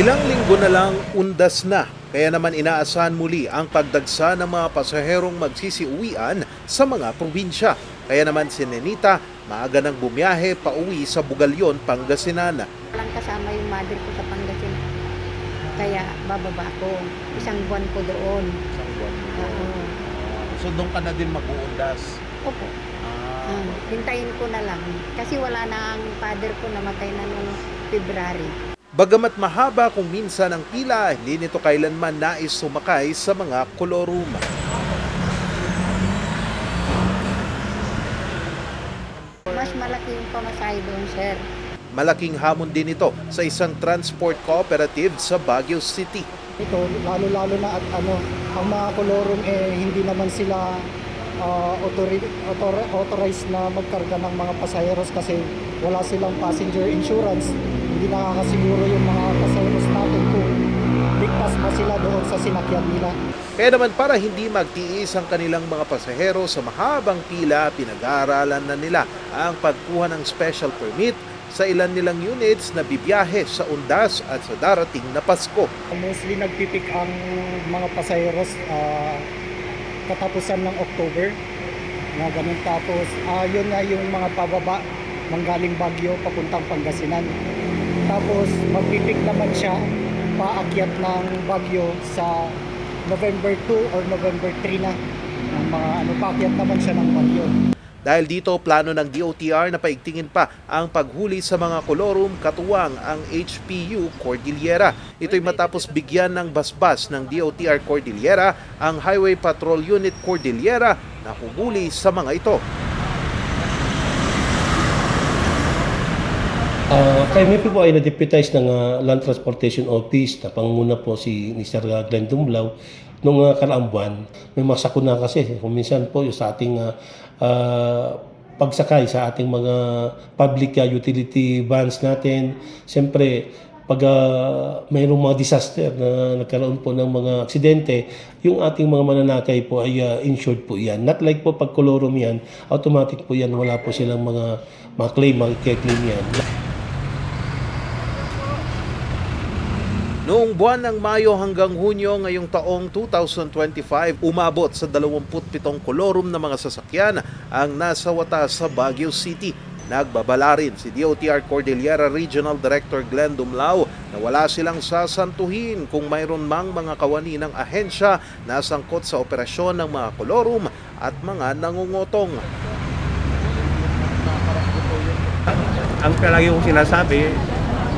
Ilang linggo na lang undas na, kaya naman inaasahan muli ang pagdagsa ng mga pasaherong magsisiuwian sa mga probinsya. Kaya naman si Nenita maaga nang bumiyahe pauwi sa Bugalyon, Pangasinan. Walang kasama yung mother ko sa Pangasinan. Kaya bababa ko. Isang buwan ko doon. Oo. So doon ka na din mag-uundas. Opo. Ah, hintayin ko na lang. Kasi wala na ang father ko namatay na nung February. Bagamat mahaba kung minsan ang pila, hindi nito kailanman nais sumakay sa mga kolorum. Mas malaki yung pamasahe doon, sir. Malaking hamon din ito sa isang transport cooperative sa Baguio City. ito lalo-lalo na at ano ang mga kolorum eh hindi naman sila ah, authori- author- authorized na magkarga ng mga pasaheros kasi wala silang passenger insurance hindi nakakasiguro yung mga pasaheros natin kung ligtas ba sila doon sa sinakyan nila. Kaya naman para hindi magtiis ang kanilang mga pasahero sa mahabang pila, pinag-aaralan na nila ang pagkuha ng special permit sa ilan nilang units na bibiyahe sa undas at sa darating na Pasko. mostly nagpipick ang mga pasaheros ah, katapusan ng October na ganun. Tapos ah, yun nga yung mga pababa manggaling Baguio papuntang Pangasinan tapos magpipick naman siya paakyat ng Baguio sa November 2 or November 3 na ng mga ano paakyat naman siya ng Baguio Dahil dito, plano ng DOTR na paigtingin pa ang paghuli sa mga kolorum katuwang ang HPU Cordillera. Ito'y matapos bigyan ng basbas ng DOTR Cordillera ang Highway Patrol Unit Cordillera na humuli sa mga ito. Ah, kami po ay na-deputize ng ah, Land Transportation Office na panguna po si Mr. Glenn Dumblao nung uh, karaang buwan. May mga sakuna kasi kung minsan po yung sa ating ah, ah, pagsakay sa ating mga public ah, utility vans natin. Siyempre, pag ah, mayroong mga disaster na nagkaroon po ng mga aksidente, yung ating mga mananakay po ay ah, insured po yan. Not like po pag kolorum yan, automatic po yan, wala po silang mga, mga claim, mga claim yan. Noong buwan ng Mayo hanggang Hunyo ngayong taong 2025, umabot sa 27 kolorum na mga sasakyan ang nasa watas sa Baguio City. Nagbabala rin si DOTR Cordillera Regional Director Glenn Dumlao na wala silang sasantuhin kung mayroon mang mga kawani ng ahensya na sangkot sa operasyon ng mga kolorum at mga nangungutong. ang palagi kong sinasabi,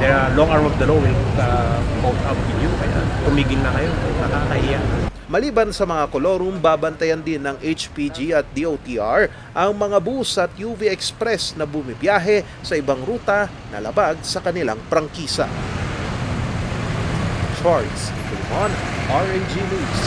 the long arm of the law will uh, with you. Kaya tumigil na kayo. Nakakahiya. Maliban sa mga kolorum, babantayan din ng HPG at DOTR ang mga bus at UV Express na bumibiyahe sa ibang ruta na labag sa kanilang prangkisa. Charles Limon, RNG News.